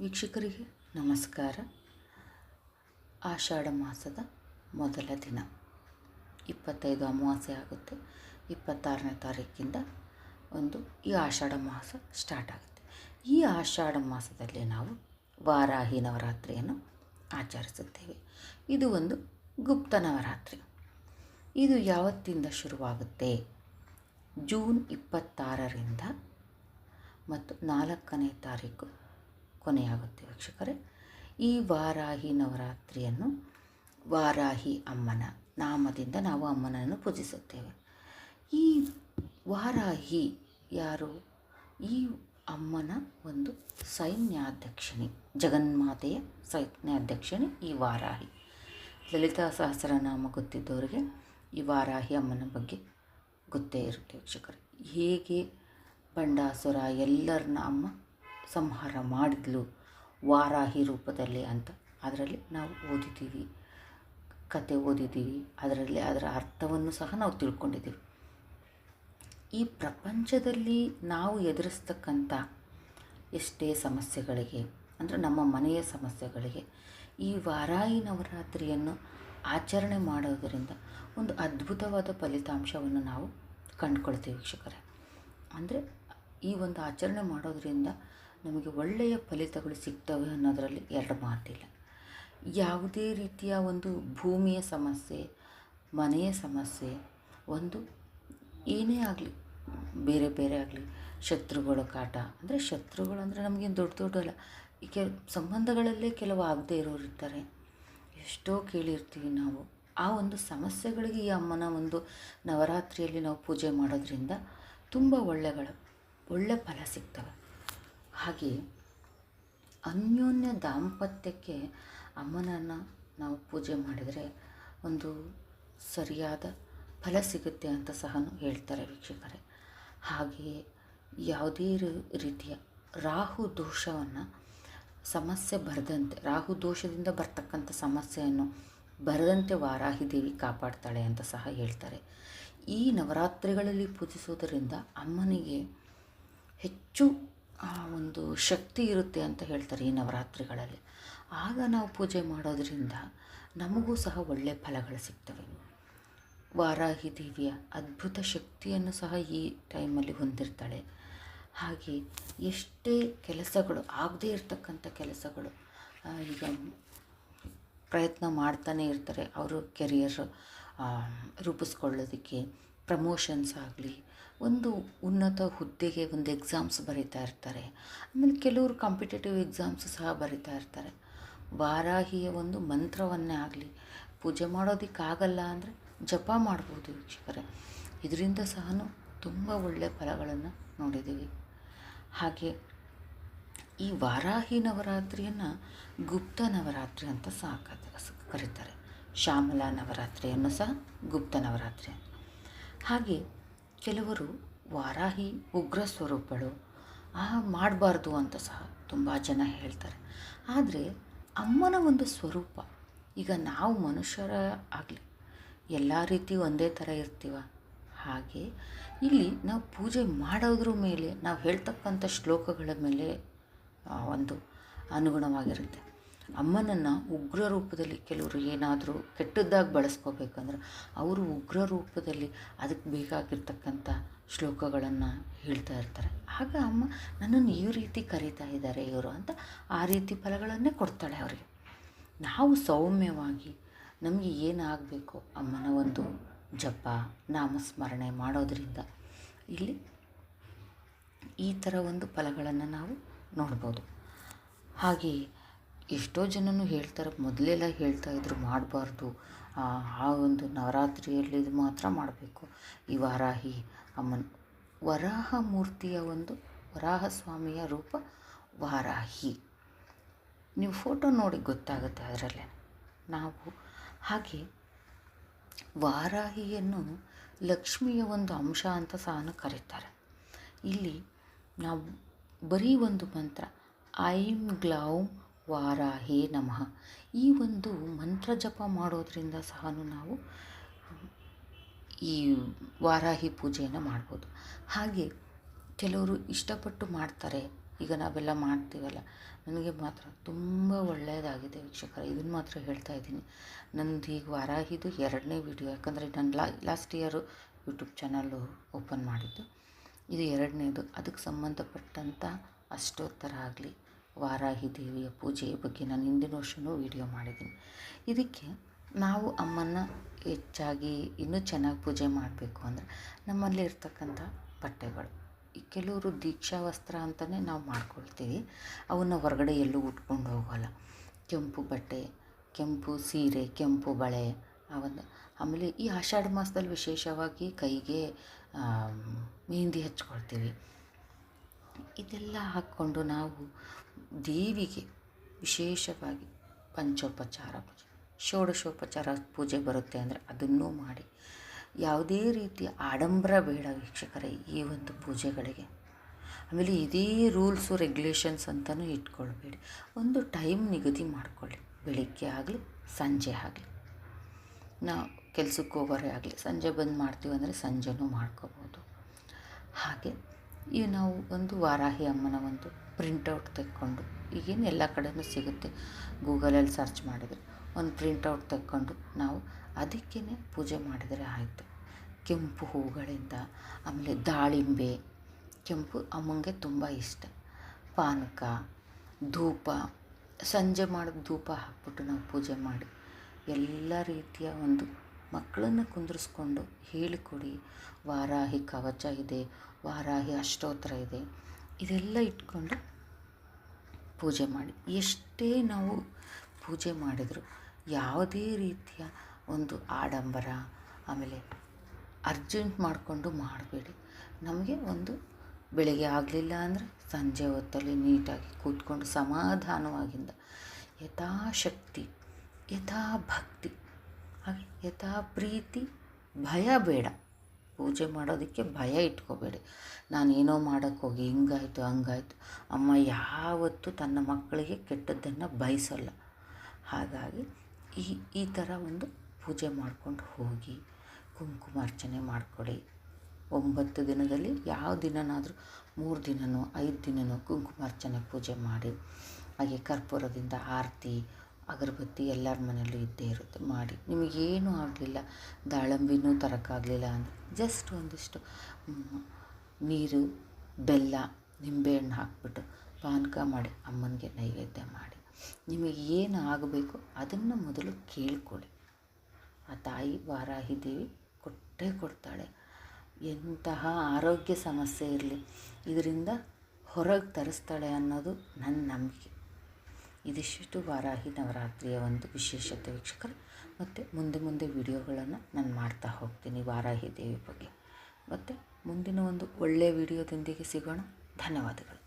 ವೀಕ್ಷಕರಿಗೆ ನಮಸ್ಕಾರ. ಆಷಾಢ ಮಾಸದ ಮೊದಲ ದಿನ. ಇಪ್ಪತ್ತೈದು ಅಮಾವಾಸ್ಯೆ ಆಗುತ್ತೆ. ಇಪ್ಪತ್ತಾರನೇ ತಾರೀಕಿಂದ ಒಂದು ಈ ಆಷಾಢ ಮಾಸ ಸ್ಟಾರ್ಟ್ ಆಗುತ್ತೆ. ಈ ಆಷಾಢ ಮಾಸದಲ್ಲಿ ನಾವು ವಾರಾಹಿ ನವರಾತ್ರಿಯನ್ನು ಆಚರಿಸುತ್ತೇವೆ. ಇದು ಒಂದು ಗುಪ್ತ ನವರಾತ್ರಿ. ಇದು ಯಾವತ್ತಿಂದ ಶುರುವಾಗುತ್ತೆ? ಜೂನ್ ಇಪ್ಪತ್ತಾರರಿಂದ ಮತ್ತು ನಾಲ್ಕನೇ ತಾರೀಕು ಕೊನೆಯಾಗುತ್ತೆ ವೀಕ್ಷಕರೇ. ಈ ವಾರಾಹಿ ನವರಾತ್ರಿಯನ್ನು ವಾರಾಹಿ ಅಮ್ಮನ ನಾಮದಿಂದ ನಾವು ಅಮ್ಮನನ್ನು ಪೂಜಿಸುತ್ತೇವೆ. ಈ ವಾರಾಹಿ ಯಾರು? ಈ ಅಮ್ಮನ ಒಂದು ಸೈನ್ಯಾಧ್ಯಕ್ಷಿಣಿ ಜಗನ್ಮಾತೆಯ ಸೈನ್ಯಾಧ್ಯಕ್ಷಿಣಿ ಈ ವಾರಾಹಿ. ಲಲಿತಾ ಸಹಸ್ರನಾಮ ಗೊತ್ತಿದ್ದವರಿಗೆ ಈ ವಾರಾಹಿ ಅಮ್ಮನ ಬಗ್ಗೆ ಗೊತ್ತೇ ಇರುತ್ತೆ ವೀಕ್ಷಕರು. ಹೇಗೆ ಬಂಡಾಸುರ ಎಲ್ಲರನ್ನ ಅಮ್ಮ ಸಂಹಾರ ಮಾಡಿದ್ಲು ವಾರಾಹಿ ರೂಪದಲ್ಲಿ ಅಂತ. ಅದರಲ್ಲಿ ನಾವು ಓದಿದ್ದೀವಿ, ಕತೆ ಓದಿದ್ದೀವಿ. ಅದರಲ್ಲಿ ಅದರ ಅರ್ಥವನ್ನು ಸಹ ನಾವು ತಿಳ್ಕೊಂಡಿದ್ದೀವಿ. ಈ ಪ್ರಪಂಚದಲ್ಲಿ ನಾವು ಎದುರಿಸ್ತಕ್ಕಂಥ ಎಷ್ಟೇ ಸಮಸ್ಯೆಗಳಿಗೆ, ಅಂದರೆ ನಮ್ಮ ಮನೆಯ ಸಮಸ್ಯೆಗಳಿಗೆ, ಈ ವಾರಾಯಿ ನವರಾತ್ರಿಯನ್ನು ಆಚರಣೆ ಮಾಡೋದರಿಂದ ಒಂದು ಅದ್ಭುತವಾದ ಫಲಿತಾಂಶವನ್ನು ನಾವು ಕಂಡುಕೊಳ್ತೀವಿ ವೀಕ್ಷಕರೇ. ಅಂದರೆ ಈ ಒಂದು ಆಚರಣೆ ಮಾಡೋದರಿಂದ ನಮಗೆ ಒಳ್ಳೆಯ ಫಲಿತಗಳು ಸಿಗ್ತವೆ ಅನ್ನೋದರಲ್ಲಿ ಎರಡು ಮಾತಿಲ್ಲ. ಯಾವುದೇ ರೀತಿಯ ಒಂದು ಭೂಮಿಯ ಸಮಸ್ಯೆ, ಮನೆಯ ಸಮಸ್ಯೆ, ಒಂದು ಏನೇ ಆಗಲಿ, ಬೇರೆ ಬೇರೆ ಆಗಲಿ, ಶತ್ರುಗಳ ಕಾಟ. ಅಂದರೆ ಶತ್ರುಗಳು ಅಂದರೆ ನಮಗೇನು ದೊಡ್ಡ ದೊಡ್ಡಲ್ಲ. ಈ ಕೆಲ ಸಂಬಂಧಗಳಲ್ಲೇ ಕೆಲವು ಆಗದೇ ಇರೋರು ಇರ್ತಾರೆ. ಎಷ್ಟೋ ಕೇಳಿರ್ತೀವಿ ನಾವು. ಆ ಒಂದು ಸಮಸ್ಯೆಗಳಿಗೆ ಈ ಅಮ್ಮನ ಒಂದು ನವರಾತ್ರಿಯಲ್ಲಿ ನಾವು ಪೂಜೆ ಮಾಡೋದ್ರಿಂದ ತುಂಬ ಒಳ್ಳೆಗಳು, ಒಳ್ಳೆ ಫಲ ಸಿಗ್ತವೆ. ಹಾಗೆ ಅನ್ಯೋನ್ಯ ದಾಂಪತ್ಯಕ್ಕೆ ಅಮ್ಮನನ್ನು ನಾವು ಪೂಜೆ ಮಾಡಿದರೆ ಒಂದು ಸರಿಯಾದ ಫಲ ಸಿಗುತ್ತೆ ಅಂತ ಸಹ ಹೇಳ್ತಾರೆ ವೀಕ್ಷಕರೇ. ಹಾಗೆಯೇ ಯಾವುದೇ ರೀತಿಯ ರಾಹು ದೋಷವನ್ನು ಸಮಸ್ಯೆ ಬರದಂತೆ, ರಾಹು ದೋಷದಿಂದ ಬರ್ತಕ್ಕಂಥ ಸಮಸ್ಯೆಯನ್ನು ಬರದಂತೆ ವಾರಾಹಿ ದೇವಿ ಕಾಪಾಡ್ತಾಳೆ ಅಂತ ಸಹ ಹೇಳ್ತಾರೆ. ಈ ನವರಾತ್ರಿಗಳಲ್ಲಿ ಪೂಜಿಸೋದರಿಂದ ಅಮ್ಮನಿಗೆ ಹೆಚ್ಚು ಒಂದು ಶಕ್ತಿ ಇರುತ್ತೆ ಅಂತ ಹೇಳ್ತಾರೆ ಈ ನವರಾತ್ರಿಗಳಲ್ಲಿ. ಆಗ ನಾವು ಪೂಜೆ ಮಾಡೋದರಿಂದ ನಮಗೂ ಸಹ ಒಳ್ಳೆಯ ಫಲಗಳು ಸಿಗ್ತವೆ. ವಾರಾಹಿ ದೇವಿಯ ಅದ್ಭುತ ಶಕ್ತಿಯನ್ನು ಸಹ ಈ ಟೈಮಲ್ಲಿ ಹೊಂದಿರ್ತಾಳೆ. ಹಾಗೆ ಎಷ್ಟೇ ಕೆಲಸಗಳು, ಆಗದೇ ಇರತಕ್ಕಂಥ ಕೆಲಸಗಳು ಈಗ ಪ್ರಯತ್ನ ಮಾಡ್ತಾನೆ ಇರ್ತಾರೆ ಅವರು ಕೆರಿಯರ್ ರೂಪಿಸ್ಕೊಳ್ಳೋದಕ್ಕೆ. ಪ್ರಮೋಷನ್ಸ್ ಆಗಲಿ, ಒಂದು ಉನ್ನತ ಹುದ್ದೆಗೆ ಒಂದು ಎಕ್ಸಾಮ್ಸ್ ಬರೀತಾ ಇರ್ತಾರೆ. ಆಮೇಲೆ ಕೆಲವರು ಕಾಂಪಿಟೇಟಿವ್ ಎಕ್ಸಾಮ್ಸ್ ಸಹ ಬರೀತಾ ಇರ್ತಾರೆ. ವಾರಾಹಿಯ ಒಂದು ಮಂತ್ರವನ್ನೇ ಆಗಲಿ, ಪೂಜೆ ಮಾಡೋದಕ್ಕಾಗಲ್ಲ ಅಂದರೆ ಜಪ ಮಾಡ್ಬೋದು ವೀಕ್ಷಕರೇ ಇದರಿಂದ ಸಹ ತುಂಬ ಒಳ್ಳೆಯ ಫಲಗಳನ್ನು ನೋಡಿದ್ದೀವಿ. ಹಾಗೆ ಈ ವಾರಾಹಿ ನವರಾತ್ರಿಯನ್ನು ಗುಪ್ತ ನವರಾತ್ರಿ ಅಂತ ಸಹ ಕರೀತಾರೆ. ಶ್ಯಾಮಲಾ ನವರಾತ್ರಿಯನ್ನು ಸಹ ಗುಪ್ತ ನವರಾತ್ರಿ ಹಾಗೆ ಕೆಲವರು ವಾರಾಹಿ ಉಗ್ರ ಸ್ವರೂಪಗಳು ಆ ಮಾಡಬಾರ್ದು ಅಂತ ಸಹ ತುಂಬ ಜನ ಹೇಳ್ತಾರೆ. ಆದರೆ ಅಮ್ಮನ ಒಂದು ಸ್ವರೂಪ. ಈಗ ನಾವು ಮನುಷ್ಯರ ಆಗಲಿ, ಎಲ್ಲ ರೀತಿ ಒಂದೇ ಥರ ಇರ್ತೀವ? ಹಾಗೆ ಇಲ್ಲಿ ನಾವು ಪೂಜೆ ಮಾಡೋದ್ರ ಮೇಲೆ, ನಾವು ಹೇಳ್ತಕ್ಕಂಥ ಶ್ಲೋಕಗಳ ಮೇಲೆ ಒಂದು ಅನುಗುಣವಾಗಿರುತ್ತೆ. ಅಮ್ಮನನ್ನು ಉಗ್ರ ರೂಪದಲ್ಲಿ ಕೆಲವರು ಏನಾದರೂ ಕೆಟ್ಟದ್ದಾಗಿ ಬಳಸ್ಕೋಬೇಕಂದ್ರೆ ಅವರು ಉಗ್ರ ರೂಪದಲ್ಲಿ ಅದಕ್ಕೆ ಬೇಕಾಗಿರ್ತಕ್ಕಂಥ ಶ್ಲೋಕಗಳನ್ನು ಹೇಳ್ತಾ ಇರ್ತಾರೆ. ಆಗ ಅಮ್ಮ ನನ್ನನ್ನು ಈ ರೀತಿ ಕರೀತಾ ಇದ್ದಾರೆ ಇವರು ಅಂತ ಆ ರೀತಿ ಫಲಗಳನ್ನೇ ಕೊಡ್ತಾಳೆ ಅವರಿಗೆ. ನಾವು ಸೌಮ್ಯವಾಗಿ ನಮಗೆ ಏನಾಗಬೇಕು? ಅಮ್ಮನ ಒಂದು ಜಪ, ನಾಮಸ್ಮರಣೆ ಮಾಡೋದರಿಂದ ಇಲ್ಲಿ ಈ ಥರ ಒಂದು ಫಲಗಳನ್ನು ನಾವು ನೋಡ್ಬೋದು. ಹಾಗೆ ಎಷ್ಟೋ ಜನನು ಹೇಳ್ತಾರೆ, ಮೊದಲೆಲ್ಲ ಹೇಳ್ತಾ ಇದ್ರು, ಮಾಡಬಾರ್ದು. ಆ ಒಂದು ನವರಾತ್ರಿಯಲ್ಲಿ ಇದು ಮಾತ್ರ ಮಾಡಬೇಕು. ಈ ವಾರಾಹಿ, ಅಮ್ಮನ ವರಾಹ ಮೂರ್ತಿಯ ಒಂದು ವರಾಹ ಸ್ವಾಮಿಯ ರೂಪ ವಾರಾಹಿ. ನೀವು ಫೋಟೋ ನೋಡಿ ಗೊತ್ತಾಗುತ್ತೆ ಅದರಲ್ಲೇ ನಾವು ಹಾಗೆ ವಾರಾಹಿಯನ್ನು ಲಕ್ಷ್ಮಿಯ ಒಂದು ಅಂಶ ಅಂತ ಸಹ ಕರೀತಾರೆ. ಇಲ್ಲಿ ನಾವು ಬರೀ ಒಂದು ಮಂತ್ರ, ಐಂ ಗ್ಲೌಂ ವಾರಾಹೇ ನಮಃ. ಈ ಒಂದು ಮಂತ್ರ ಜಪ ಮಾಡೋದರಿಂದ ಸಹ ನಾವು ಈ ವಾರಾಹಿ ಪೂಜೆಯನ್ನು ಮಾಡ್ಬೋದು. ಹಾಗೆ ಕೆಲವರು ಇಷ್ಟಪಟ್ಟು ಮಾಡ್ತಾರೆ. ಈಗ ನಾವೆಲ್ಲ ಮಾಡ್ತೀವಲ್ಲ, ನನಗೆ ಮಾತ್ರ ತುಂಬ ಒಳ್ಳೆಯದಾಗಿದೆ ವೀಕ್ಷಕರ ಇದನ್ನು ಮಾತ್ರ ಹೇಳ್ತಾ ಇದ್ದೀನಿ. ನಂದು ಈಗ ವಾರಾಹಿದು ಎರಡನೇ ವಿಡಿಯೋ, ಯಾಕಂದರೆ ನಾನು ಲಾ, last year YouTube channel open ಮಾಡಿದ್ದು. ಇದು ಎರಡನೇದು. ಅದಕ್ಕೆ ಸಂಬಂಧಪಟ್ಟಂಥ ಅಷ್ಟೋತ್ತರ ಆಗಲಿ ವಾರಾಹಿ ದೇವಿಯ ಪೂಜೆಯ ಬಗ್ಗೆ ನಾನು ಹಿಂದಿನ ವರ್ಷವೂ ವಿಡಿಯೋ ಮಾಡಿದ್ದೀನಿ. ಇದಕ್ಕೆ ನಾವು ಅಮ್ಮನ ಹೆಚ್ಚಾಗಿ ಇನ್ನೂ ಚೆನ್ನಾಗಿ ಪೂಜೆ ಮಾಡಬೇಕು ಅಂದರೆ ನಮ್ಮಲ್ಲಿ ಇರ್ತಕ್ಕಂಥ ಬಟ್ಟೆಗಳು. ಈ ಕೆಲವರು ದೀಕ್ಷಾ ವಸ್ತ್ರ ಅಂತಲೇ ನಾವು ಮಾಡ್ಕೊಳ್ತೀವಿ. ಅವನ್ನ ಹೊರಗಡೆ ಎಲ್ಲೂ ಉಟ್ಕೊಂಡು ಹೋಗೋಲ್ಲ. ಕೆಂಪು ಬಟ್ಟೆ, ಕೆಂಪು ಸೀರೆ, ಕೆಂಪು ಬಳೆ ಅವನ್ನ ಆಮೇಲೆ ಈ ಆಷಾಢ ಮಾಸದಲ್ಲಿ ವಿಶೇಷವಾಗಿ ಕೈಗೆ ಮೆಹಂದಿ ಹಚ್ಕೊಳ್ತೀವಿ. ಇದೆಲ್ಲ ಹಾಕ್ಕೊಂಡು ನಾವು ದೇವಿಗೆ ವಿಶೇಷವಾಗಿ ಪಂಚೋಪಚಾರ ಪೂಜೆ. ಷೋಡಶೋಪಚಾರ ಪೂಜೆ ಬರುತ್ತೆ ಅಂದರೆ ಅದನ್ನೂ ಮಾಡಿ. ಯಾವುದೇ ರೀತಿಯ ಆಡಂಬರ ಬೇಡ ವೀಕ್ಷಕರೇ ಈ ಒಂದು ಪೂಜೆಗಳಿಗೆ. ಆಮೇಲೆ ಇದೇ ರೂಲ್ಸು, ರೆಗ್ಯುಲೇಷನ್ಸ್ ಅಂತಲೂ ಇಟ್ಕೊಳ್ಬೇಡಿ. ಒಂದು ಟೈಮ್ ನಿಗದಿ ಮಾಡಿಕೊಳ್ಳಿ. ಬೆಳಿಗ್ಗೆ ಆಗಲಿ, ಸಂಜೆ ಆಗಲಿ. ನಾವು ಕೆಲ್ಸಕ್ಕೆ ಹೋಗೋರೇ ಆಗಲಿ, ಸಂಜೆ ಬಂದು ಮಾಡ್ತೀವಿ ಅಂದರೆ ಸಂಜೆನೂ ಮಾಡ್ಕೋಬೋದು. ಹಾಗೆ ಈ ನಾವು ಒಂದು ವಾರಾಹಿ ಅಮ್ಮನ ಒಂದು ಪ್ರಿಂಟೌಟ್ ತೆಕ್ಕೊಂಡು, ಈಗೇನು ಎಲ್ಲ ಕಡೆಯೂ ಸಿಗುತ್ತೆ. ಗೂಗಲಲ್ಲಿ ಸರ್ಚ್ ಮಾಡಿದರೆ ಒಂದು ಪ್ರಿಂಟೌಟ್ ತೆಕ್ಕೊಂಡು ನಾವು ಅದಕ್ಕೇ ಪೂಜೆ ಮಾಡಿದರೆ ಆಯಿತು. ಕೆಂಪು ಹೂಗಳಿಂದ, ಆಮೇಲೆ ದಾಳಿಂಬೆ, ಕೆಂಪು ಅಮ್ಮಂಗೆ ತುಂಬ ಇಷ್ಟ. ಪಾನಕ, ಧೂಪ, ಸಂಜೆ ಮಾಡಿದ ಧೂಪ ಹಾಕ್ಬಿಟ್ಟು ನಾವು ಪೂಜೆ ಮಾಡಿ, ಎಲ್ಲ ರೀತಿಯ ಒಂದು ಮಕ್ಕಳನ್ನು ಕುಂದಿರಿಸ್ಕೊಂಡು ಹೇಳಿಕೊಡಿ. ವಾರಾಹಿ ಕವಚ ಇದೆ, ವಾರಾಹಿ ಅಷ್ಟೋತ್ತರ ಇದೆ. ಇದೆಲ್ಲ ಇಟ್ಕೊಂಡು ಪೂಜೆ ಮಾಡಿ. ಎಷ್ಟೇ ನಾವು ಪೂಜೆ ಮಾಡಿದರೂ ಯಾವುದೇ ರೀತಿಯ ಒಂದು ಆಡಂಬರ, ಆಮೇಲೆ ಅರ್ಜೆಂಟ್ ಮಾಡಿಕೊಂಡು ಮಾಡಬೇಡಿ. ನಮಗೆ ಒಂದು ಬೆಳಗ್ಗೆ ಆಗಲಿಲ್ಲ ಅಂದರೆ ಸಂಜೆ ಹೊತ್ತಲ್ಲಿ ನೀಟಾಗಿ ಕೂತ್ಕೊಂಡು ಸಮಾಧಾನವಾಗಿಂದ ಯಥಾಶಕ್ತಿ ಯಥಾ ಭಕ್ತಿ ಹಾಗೆ ಯಥಾ ಪ್ರೀತಿ ಭಯ ಬೇಡ. ಪೂಜೆ ಮಾಡೋದಕ್ಕೆ ಭಯ ಇಟ್ಕೋಬೇಡಿ. ನಾನೇನೋ ಮಾಡೋಕ್ಕೆ ಹೋಗಿ, ಹಿಂಗಾಯಿತು, ಹಂಗಾಯಿತು. ಅಮ್ಮ ಯಾವತ್ತೂ ತನ್ನ ಮಕ್ಕಳಿಗೆ ಕೆಟ್ಟದ್ದನ್ನು ಬಯಸಲ್ಲ. ಹಾಗಾಗಿ ಈ ಈ ಥರ ಒಂದು ಪೂಜೆ ಮಾಡ್ಕೊಂಡು ಹೋಗಿ ಕುಂಕುಮಾರ್ಚನೆ ಮಾಡಿಕೊಡಿ ಒಂಬತ್ತು ದಿನದಲ್ಲಿ ಯಾವ ದಿನನಾದರೂ, ಮೂರು ದಿನವೋ ಐದು ದಿನನೋ ಕುಂಕುಮಾರ್ಚನೆ ಪೂಜೆ ಮಾಡಿ. ಹಾಗೆ ಕರ್ಪೂರದಿಂದ ಆರತಿ ಅಗರಬತ್ತಿ ಎಲ್ಲರ ಮನೆಯಲ್ಲೂ ಇದ್ದೇ ಇರುತ್ತೆ. ಮಾಡಿ. ನಿಮಗೇನೂ ಆಗಲಿಲ್ಲ. ದಾಳಂಬಿನೂ ತರೋಕ್ಕಾಗಲಿಲ್ಲ ಅಂದರೆ ಜಸ್ಟ್ ಒಂದಿಷ್ಟು ನೀರು, ಬೆಲ್ಲ, ನಿಂಬೆಹಣ್ಣು ಹಾಕ್ಬಿಟ್ಟು ಪಾನಕ ಮಾಡಿ, ಅಮ್ಮನಿಗೆ ನೈವೇದ್ಯ ಮಾಡಿ. ನಿಮಗೆ ಏನು ಆಗಬೇಕು ಅದನ್ನು ಮೊದಲು ಕೇಳ್ಕೊಳ್ಳಿ. ಆ ತಾಯಿ ವಾರಾಹಿ ದೇವಿ ಕೊಟ್ಟೇ ಕೊಡ್ತಾಳೆ. ಎಂತಹ ಆರೋಗ್ಯ ಸಮಸ್ಯೆ ಇರಲಿ. ಇದರಿಂದ ಹೊರಗೆ ತರಿಸ್ತಾಳೆ ಅನ್ನೋದು ನನ್ನ ನಂಬಿಕೆ. ಇದಿಷ್ಟು ವಾರಾಹಿ ನವರಾತ್ರಿಯ ಒಂದು ವಿಶೇಷತೆ ವೀಕ್ಷಕರು, ಮತ್ತು ಮುಂದೆ ಮುಂದೆ ವಿಡಿಯೋಗಳನ್ನು ನಾನು ಮಾಡ್ತಾ ಹೋಗ್ತೀನಿ ವಾರಾಹಿ ದೇವಿ ಬಗ್ಗೆ. ಮತ್ತು ಮುಂದಿನ ಒಂದು ಒಳ್ಳೆಯ ವಿಡಿಯೋದೊಂದಿಗೆ ಸಿಗೋಣ. ಧನ್ಯವಾದಗಳು.